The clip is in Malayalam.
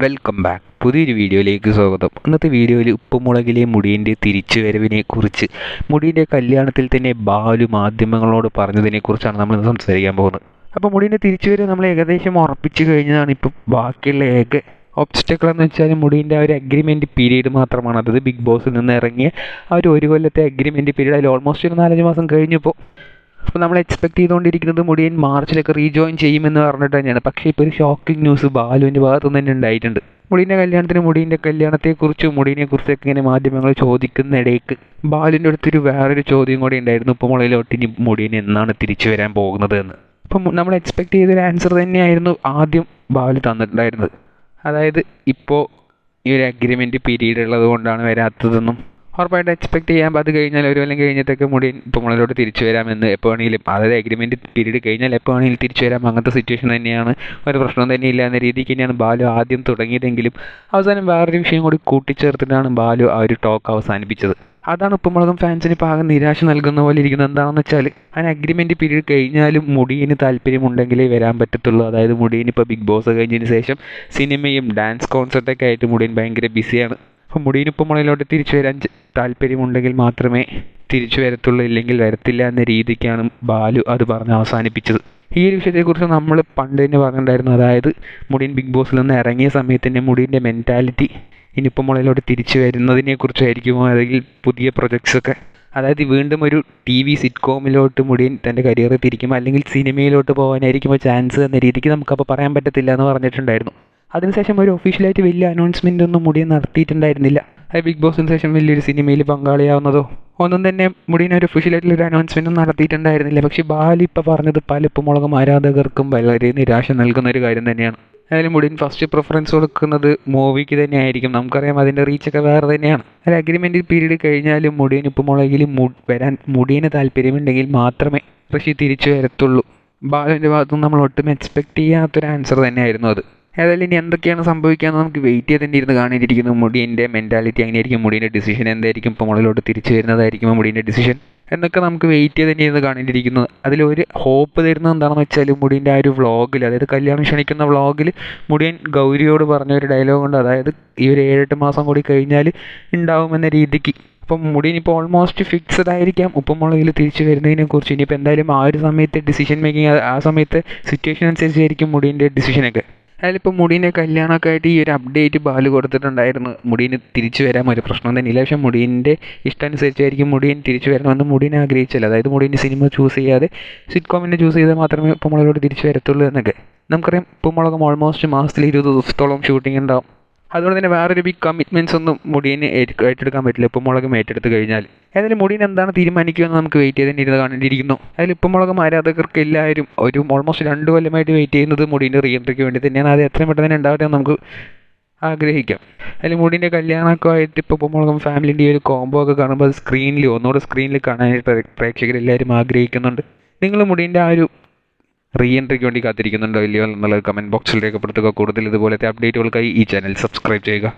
Welcome back. പുതിയൊരു വീഡിയോയിലേക്ക് സ്വാഗതം. ഇന്നത്തെ വീഡിയോയിൽ ഉപ്പുമുളകിലെ മുടിയന്റെ തിരിച്ചുവരവിനെ കുറിച്ച് മുടിയന്റെ കല്യാണത്തിൽ തന്നെ ബാലു മാധ്യമങ്ങളോട് പറഞ്ഞതിനെക്കുറിച്ചാണ് നമ്മൾ ഇന്ന് സംസാരിക്കാൻ പോകുന്നത്. അപ്പോൾ മുടിയന്റെ തിരിച്ചുവരവ് നമ്മൾ ഏകദേശം ഉറപ്പിച്ചു കഴിഞ്ഞതാണ് ഇപ്പോൾ ബാക്കിയുള്ള ഏക ഒബ്സ്റ്റക്കിൾ എന്ന് വെച്ചാൽ മുടിയന്റെ ആ ഒരു അഗ്രിമെന്റ് പീരീഡ് മാത്രമാണ്. അതായത് ബിഗ് ബോസിൽ നിന്ന് ഇറങ്ങിയ ആ ഒരു ഒരു കൊല്ലത്തെ അഗ്രിമെന്റ് പീരീഡ് അതിൽ ഓൾമോസ്റ്റ് ഒരു നാലഞ്ച് മാസം കഴിഞ്ഞപ്പോൾ അപ്പോൾ നമ്മൾ എക്സ്പെക്ട് ചെയ്തുകൊണ്ടിരിക്കുന്നത് മുടിയൻ മാർച്ചിലൊക്കെ റീജോയിൻ ചെയ്യുമെന്ന് പറഞ്ഞിട്ട് തന്നെയാണ്. പക്ഷേ ഇപ്പോൾ ഒരു ഷോക്കിംഗ് ന്യൂസ് ബാലുവിന്റെ ഭാഗത്തുനിന്ന് തന്നെ ഉണ്ടായിട്ടുണ്ട്. മുടീന്റെ കല്യാണത്തിന് മുടീന്റെ കല്യാണത്തെക്കുറിച്ചും മുടിയനെക്കുറിച്ചൊക്കെ ഇങ്ങനെ മാധ്യമങ്ങൾ ചോദിക്കുന്നിടയ്ക്ക് ബാലുവിന്റെ അടുത്തൊരു വേറൊരു ചോദ്യം കൂടി ഉണ്ടായിരുന്നു. ഇപ്പോൾ മുളയിലോട്ട് ഇനി മുടിയൻ എന്നാണ് തിരിച്ചു വരാൻ പോകുന്നത് എന്ന്. അപ്പം നമ്മൾ എക്സ്പെക്ട് ചെയ്തൊരു ആൻസർ തന്നെയായിരുന്നു ആദ്യം ബാലു തന്നിട്ടുണ്ടായിരുന്നത്. അതായത് ഇപ്പോൾ ഈ ഒരു അഗ്രിമെന്റ് പീരീഡ് ഉള്ളത് കൊണ്ടാണ് വരാത്തതെന്നും ഉറപ്പായിട്ട് എക്സ്പെക്ട് ചെയ്യാൻ അത് കഴിഞ്ഞാൽ ഒരു കൊല്ലം കഴിഞ്ഞിട്ടൊക്കെ മുടി ഇപ്പോൾ തിരിച്ചു വരാമെന്ന് എപ്പോൾ വേണമെങ്കിലും. അതായത് അഗ്രിമെന്റ് പീരീഡ് കഴിഞ്ഞാൽ എപ്പോൾ വേണമെങ്കിലും തിരിച്ചു വരാം. അങ്ങനത്തെ സിറ്റുവേഷൻ തന്നെയാണ്. ഒരു പ്രശ്നം തന്നെയില്ല എന്ന രീതിക്ക് തന്നെയാണ് ബാലു ആദ്യം തുടങ്ങിയതെങ്കിലും അവസാനം വേറൊരു വിഷയം കൂടി കൂട്ടിച്ചേർത്തിട്ടാണ് ബാലു ആ ഒരു ടോക്ക് അവസാനിപ്പിച്ചത്. അതാണ് ഉപ്പുമുളകും ഫാൻസിന് ഇപ്പോൾ ആകെ നിരാശ നൽകുന്ന പോലെ ഇരിക്കുന്നത്. എന്താണെന്ന് വെച്ചാൽ അതിന് അഗ്രിമെന്റ് പീരീഡ് കഴിഞ്ഞാലും മുടിയിന് താല്പര്യമുണ്ടെങ്കിലേ വരാൻ പറ്റത്തുള്ളൂ. അതായത് മുടിയിന് ഇപ്പോൾ ബിഗ് ബോസ് കഴിഞ്ഞതിന് ശേഷം സിനിമയും ഡാൻസ് കോൺസെർട്ടൊക്കെ ആയിട്ട് മുടിയൻ ഭയങ്കര ബിസിയാണ് അപ്പോൾ മുടിയിനിപ്പം മുളയിലോട്ട് തിരിച്ചു വരാൻ താല്പര്യമുണ്ടെങ്കിൽ മാത്രമേ തിരിച്ചു വരത്തുള്ളൂ ഇല്ലെങ്കിൽ വരത്തില്ല എന്ന രീതിക്കാണ് ബാലു അത് പറഞ്ഞ് അവസാനിപ്പിച്ചത്. ഈ ഒരു വിഷയത്തെക്കുറിച്ച് നമ്മൾ പണ്ട് തന്നെ പറഞ്ഞിട്ടുണ്ടായിരുന്നു. അതായത് മുടിയൻ ബിഗ് ബോസിൽ നിന്ന് ഇറങ്ങിയ സമയത്ത് തന്നെ മുടിയന്റെ മെന്റാലിറ്റി ഇനിയിപ്പം മുളയിലോട്ട് തിരിച്ചു വരുന്നതിനെക്കുറിച്ചായിരിക്കുമോ? അല്ലെങ്കിൽ പുതിയ പ്രൊജക്ട്സൊക്കെ അതായത് വീണ്ടും ഒരു ടി വി സിറ്റ്കോമിലോട്ട് മുടിയൻ തന്റെ കരിയർ തിരിക്കുമോ അല്ലെങ്കിൽ സിനിമയിലോട്ട് പോകാനായിരിക്കുമോ ചാൻസ് എന്ന രീതിക്ക് നമുക്കപ്പോൾ പറയാൻ പറ്റത്തില്ല എന്ന് പറഞ്ഞിട്ടുണ്ടായിരുന്നു. അതിനുശേഷം ഒരു ഒഫീഷ്യലായിട്ട് വലിയ അനൗൺസ്മെന്റ് ഒന്നും മുടി നടത്തിയിട്ടുണ്ടായിരുന്നില്ല. അത് ബിഗ് ബോസിന് ശേഷം വലിയൊരു സിനിമയിൽ പങ്കാളിയാവുന്നതോ ഒന്നും തന്നെ മുടിയൻ ഒരു ഒഫീഷ്യലായിട്ടുള്ള ഒരു അനൗൺസ്മെന്റും നടത്തിയിട്ടുണ്ടായിരുന്നില്ല. പക്ഷേ ബാലി ഇപ്പോൾ പറഞ്ഞത് പലപ്പുമുളകും ആരാധകർക്കും വളരെ നിരാശ നൽകുന്ന ഒരു കാര്യം തന്നെയാണ്. അതായത് മുടിയൻ ഫസ്റ്റ് പ്രിഫറൻസ് കൊടുക്കുന്നത് മൂവിക്ക് തന്നെയായിരിക്കും. നമുക്കറിയാം അതിന്റെ റീച്ചൊക്കെ വേറെ തന്നെയാണ്. ഒരു അഗ്രിമെന്റ് പീരീഡ് കഴിഞ്ഞാലും മുടിയൻ ഉപ്പുമുളകിൽ മു വരാൻ മുടിയന് താല്പര്യമുണ്ടെങ്കിൽ മാത്രമേ ഋഷി തിരിച്ചു വരത്തുള്ളൂ. ബാലുവിന്റെ ഭാഗത്തുനിന്ന് നമ്മൾ ഒട്ടും എക്സ്പെക്ട് ചെയ്യാത്തൊരു ആൻസർ തന്നെയായിരുന്നു അത്. ഏതായാലും ഇനി എന്തൊക്കെയാണ് സംഭവിക്കാന്ന് നമുക്ക് വെയിറ്റ് ചെയ്ത് തന്നെ ഇരുന്ന് കാണേണ്ടിയിരിക്കുന്നു. മുടിയന്റെ മെന്റാലിറ്റി എങ്ങനെയായിരിക്കും മുടിയന്റെ ഡിസിഷൻ എന്തായിരിക്കും? ഇപ്പോൾ മുകളിലോട്ട് തിരിച്ചു വരുന്നതായിരിക്കും മുടിയന്റെ ഡിസിഷൻ എന്നൊക്കെ നമുക്ക് വെയിറ്റ് ചെയ്ത് തന്നെ ഇരുന്ന് കാണേണ്ടിയിരിക്കുന്നു. അതിലൊരു ഹോപ്പ് തരുന്നത് എന്താണെന്ന് വെച്ചാൽ മുടിയന്റെ ആ ഒരു വ്ളോഗിൽ അതായത് കല്യാണം ക്ഷണിക്കുന്ന വ്ളോഗിൽ മുടിയൻ ഗൗരിയോട് പറഞ്ഞ ഒരു ഡയലോഗ് ഉണ്ട്. അതായത് ഈ ഒരു ഏഴെട്ട് മാസം കൂടി കഴിഞ്ഞാൽ ഉണ്ടാവുമെന്ന രീതിക്ക്. അപ്പം മുടിയൻ ഇപ്പോൾ ഓൾമോസ്റ്റ് ഫിക്സഡ് ആയിരിക്കാം. ഉപ്പുമുളകിൽ തിരിച്ചു വരുന്നതിനെ കുറിച്ച്. ഇനിയിപ്പോൾ എന്തായാലും ആ ഒരു സമയത്തെ ഡിസിഷൻ മേക്കിംഗ് ആ സമയത്തെ സിറ്റുവേഷൻ അനുസരിച്ചായിരിക്കും മുടിയന്റെ ഡിസിഷനൊക്കെ അതിലിപ്പോൾ മുടീനെ കല്യാണമൊക്കെ ആയിട്ട് ഈ ഒരു അപ്ഡേറ്റ് ബാൽ കൊടുത്തിട്ടുണ്ടായിരുന്നു. മുടീന് തിരിച്ചു വരാൻ ഒരു പ്രശ്നം തന്നെയില്ല. പക്ഷേ മുടീന്റെ ഇഷ്ടമനുസരിച്ചായിരിക്കും മുടിയൻ തിരിച്ചു വരണമെന്ന് മുടീൻ ആഗ്രഹിച്ചില്ല അതായത് മുടീന്റെ സിനിമ ചൂസ് ചെയ്യാതെ സിറ്റ്കോമിനെ ചൂസ് ചെയ്താൽ മാത്രമേ ഉപ്പുമുളകോട് തിരിച്ചു വരത്തുള്ളൂ എന്നൊക്കെ. നമുക്കറിയാം പൊമ്മളകം ഓൾമോസ്റ്റ് മാസത്തിൽ ഇരുപത് ദിവസത്തോളം ഷൂട്ടിംഗ് ഉണ്ടാവും. അതുകൊണ്ട് തന്നെ വേറൊരു ബിഗ് കമ്മിറ്റ്മെന്റ്സ് ഒന്നും മുടിയന് ഏറ്റെടുക്കാൻ പറ്റില്ല. ഉപ്പുമുളകും ഏറ്റെടുത്ത് കഴിഞ്ഞാൽ. ഏതായാലും മുടിയൻ എന്താണ് തീരുമാനിക്കുമെന്ന് നമുക്ക് വെയിറ്റ് ചെയ്ത് ഇരുന്ന് കാണേണ്ടിയിരിക്കുന്നു. അതിൽ ഉപ്പുമുളകും ആരാധകർക്ക് എല്ലാവരും ഒരു ഓൾമോസ്റ്റ് രണ്ട് കൊല്ലമായിട്ട് വെയിറ്റ് ചെയ്യുന്നത് മുടീന്റെ റീഎൻട്രിക്ക് വേണ്ടി തന്നെയാണ്. അത് എത്രയും പെട്ടെന്ന് തന്നെ ഉണ്ടാവട്ടെ നമുക്ക് ആഗ്രഹിക്കാം. അതിൽ മുടീന്റെ കല്യാണമൊക്കെ ആയിട്ട് ഇപ്പോൾ ഉപ്പുമുളകും ഫാമിലിന്റെ ഒരു കോംബോ ഒക്കെ കാണുമ്പോൾ സ്ക്രീനിൽ ഒന്നുകൂടെ സ്ക്രീനിൽ കാണാനായിട്ട് പ്രേക്ഷകരെല്ലാവരും ആഗ്രഹിക്കുന്നുണ്ട്. നിങ്ങൾ മുടീന്റെ ആ ഒരു റീ എൻട്രിക്ക് വേണ്ടി കാത്തിരിക്കുന്നുണ്ടോ. ഇല്ലയോ എന്നുള്ളത് കമന്റ് ബോക്സിൽ രേഖപ്പെടുത്തുക. കൂടുതൽ ഇതുപോലത്തെ അപ്ഡേറ്റുകൾക്കായി ഈ ചാനൽ സബ്സ്ക്രൈബ് ചെയ്യുക.